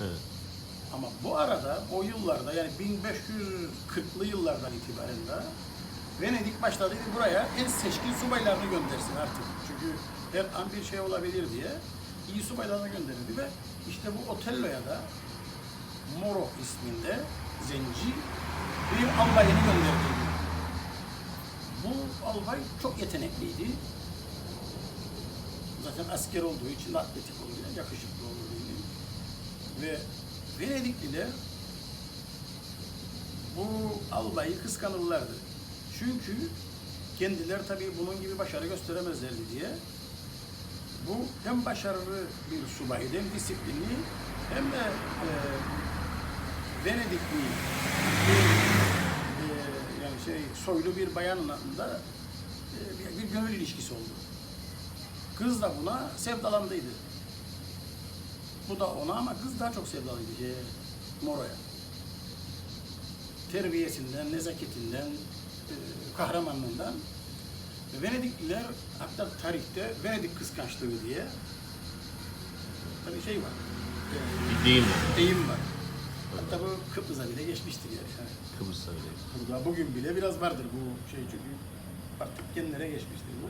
Evet. Ama bu arada o yıllarda yani 1540'lı yıllardan itibaren de Venedik başladı buraya en seçkin subaylarını göndersin artık. Çünkü her an bir şey olabilir diye iyi subaylarını gönderirdi ve işte bu Otello'ya da Moro isminde zenci bir albayını gönderdi. Bu albay çok yetenekliydi. Zaten asker olduğu için atletik olduğu, yakışıklı olduğu için. Ve Venedikliler bu albayı kıskanırlardı. Çünkü kendiler tabii bunun gibi başarı gösteremezlerdi diye bu hem başarılı bir subaydı hem disiplinli hem de e, Venedikli e, yani şey soylu bir bayanla da e, bir gönül ilişkisi oldu. Kız da buna sevdalandıydı. Bu da ona ama kız daha çok sevdalıydı şey, Moro'ya. Terbiyesinden, nezaketinden, e, kahramanlığından. Venedikliler hatta tarihte Venedik kıskançlığı diye tabii şey var. E, Bir deyim var. deyim var. Hatta bu Kıbrıs'a bile geçmiştir yani. Kıbrıs'ta öyle. Burada bugün bile biraz vardır bu şey çünkü artık genlere geçmiştir bu.